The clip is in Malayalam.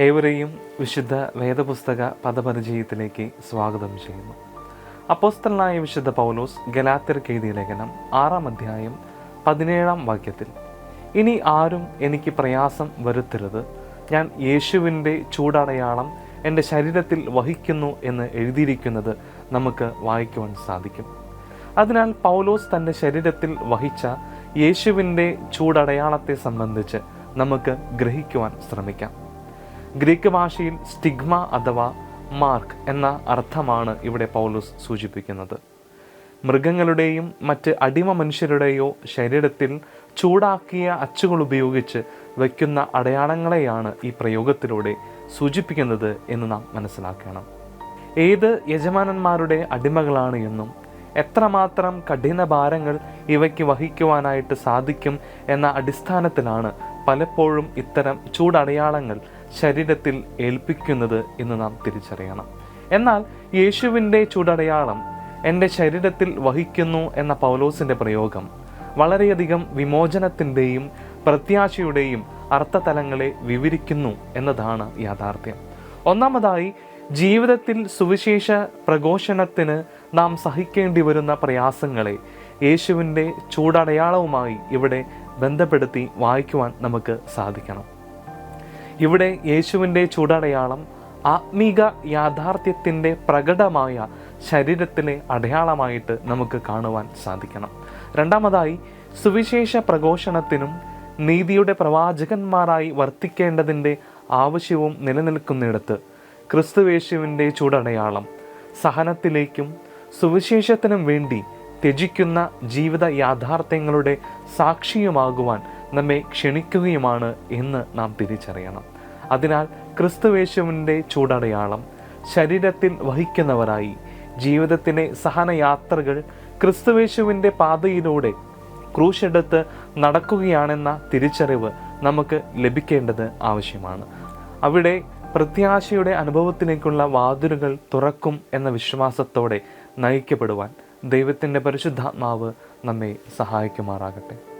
ഏവരെയും വിശുദ്ധ വേദപുസ്തക പദപരിചയത്തിലേക്ക് സ്വാഗതം ചെയ്യുന്നു. അപ്പോസ്തലനായ വിശുദ്ധ പൗലോസ് ഗലാത്തിർക്ക് എഴുതിയ ലേഖനം ആറാം അധ്യായം പതിനേഴാം വാക്യത്തിൽ ഇനി ആരും എനിക്ക് പ്രയാസം വരുത്തരുത്. ഞാൻ യേശുവിന്റെ ചൂടടയാളം എന്റെ ശരീരത്തിൽ വഹിക്കുന്നു എന്ന് എഴുതിയിരിക്കുന്നത് നമുക്ക് വായിക്കുവാൻ സാധിക്കും. അതിനാൽ പൗലോസ് തന്റെ ശരീരത്തിൽ വഹിച്ച യേശുവിന്റെ ചൂടടയാളത്തെ സംബന്ധിച്ച് നമുക്ക് ഗ്രഹിക്കുവാൻ ശ്രമിക്കാം. ഗ്രീക്ക് ഭാഷയിൽ സ്റ്റിഗ്മ അഥവാ മാർക്ക് എന്ന അർത്ഥമാണ് ഇവിടെ പൗലോസ് സൂചിപ്പിക്കുന്നത്. മൃഗങ്ങളുടെയും മറ്റ് അടിമ മനുഷ്യരുടെയോ ശരീരത്തിൽ ചൂടാക്കിയ അച്ചുകൾ ഉപയോഗിച്ച് വയ്ക്കുന്ന അടയാളങ്ങളെയാണ് ഈ പ്രയോഗത്തിലൂടെ സൂചിപ്പിക്കുന്നത് എന്ന് നാം മനസ്സിലാക്കണം. ഏത് യജമാനന്മാരുടെ അടിമകളാണ് എന്നും എത്രമാത്രം കഠിന ഭാരങ്ങൾ ഇവയ്ക്ക് വഹിക്കുവാനായിട്ട് സാധിക്കും എന്ന അടിസ്ഥാനത്തിലാണ് പലപ്പോഴും ഇത്തരം ചൂടടയാളങ്ങൾ ശരീരത്തിൽ ഏൽപ്പിക്കുന്നത് എന്ന് നാം തിരിച്ചറിയണം. എന്നാൽ യേശുവിന്റെ ചൂടടയാളം എന്റെ ശരീരത്തിൽ വഹിക്കുന്നു എന്ന പൗലോസിന്റെ പ്രയോഗം വളരെയധികം വിമോചനത്തിന്റെയും പ്രത്യാശയുടെയും അർത്ഥതലങ്ങളെ വിവരിക്കുന്നു എന്നതാണ് യാഥാർത്ഥ്യം. ഒന്നാമതായി ജീവിതത്തിൽ സുവിശേഷ പ്രഘോഷണത്തിന് നാം സഹിക്കേണ്ടി വരുന്ന പ്രയാസങ്ങളെ യേശുവിന്റെ ചൂടടയാളവുമായി ഇവിടെ ബന്ധപ്പെടുത്തി വായിക്കുവാൻ നമുക്ക് സാധിക്കണം. ഇവിടെ യേശുവിന്റെ ചൂടടയാളം ആത്മീക യാഥാർത്ഥ്യത്തിന്റെ പ്രകടമായ ശരീരത്തിലെ അടയാളമായിട്ട് നമുക്ക് കാണുവാൻ സാധിക്കണം. രണ്ടാമതായി സുവിശേഷ പ്രഘോഷണത്തിനും നീതിയുടെ പ്രവാചകന്മാരായി വർത്തിക്കേണ്ടതിന്റെ ആവശ്യവും നിലനിൽക്കുന്നിടത്ത് ക്രിസ്തുവേശുവിന്റെ ചൂടടയാളം സഹനത്തിലേക്കും സുവിശേഷത്തിനും വേണ്ടി ത്യജിക്കുന്ന ജീവിത യാഥാർത്ഥ്യങ്ങളുടെ സാക്ഷിയുമാകുവാൻ നമ്മെ ക്ഷണിക്കുകയുമാണ് എന്ന് നാം തിരിച്ചറിയണം. അതിനാൽ ക്രിസ്തുവേശുവിന്റെ ചൂടടയാളം ശരീരത്തിൽ വഹിക്കുന്നവരായി. ജീവിതത്തിലെ സഹനയാത്രകൾ ക്രിസ്തുവേശുവിന്റെ പാതയിലൂടെ ക്രൂശെടുത്ത് നടക്കുകയാണെന്ന തിരിച്ചറിവ് നമുക്ക് ലഭിക്കേണ്ടത് ആവശ്യമാണ്. അവിടെ പ്രത്യാശയുടെ അനുഭവത്തിലേക്കുള്ള വാതിലുകൾ തുറക്കും എന്ന വിശ്വാസത്തോടെ നയിക്കപ്പെടുവാൻ ദൈവത്തിന്റെ പരിശുദ്ധാത്മാവ് നമ്മെ സഹായിക്കുമാറാകട്ടെ.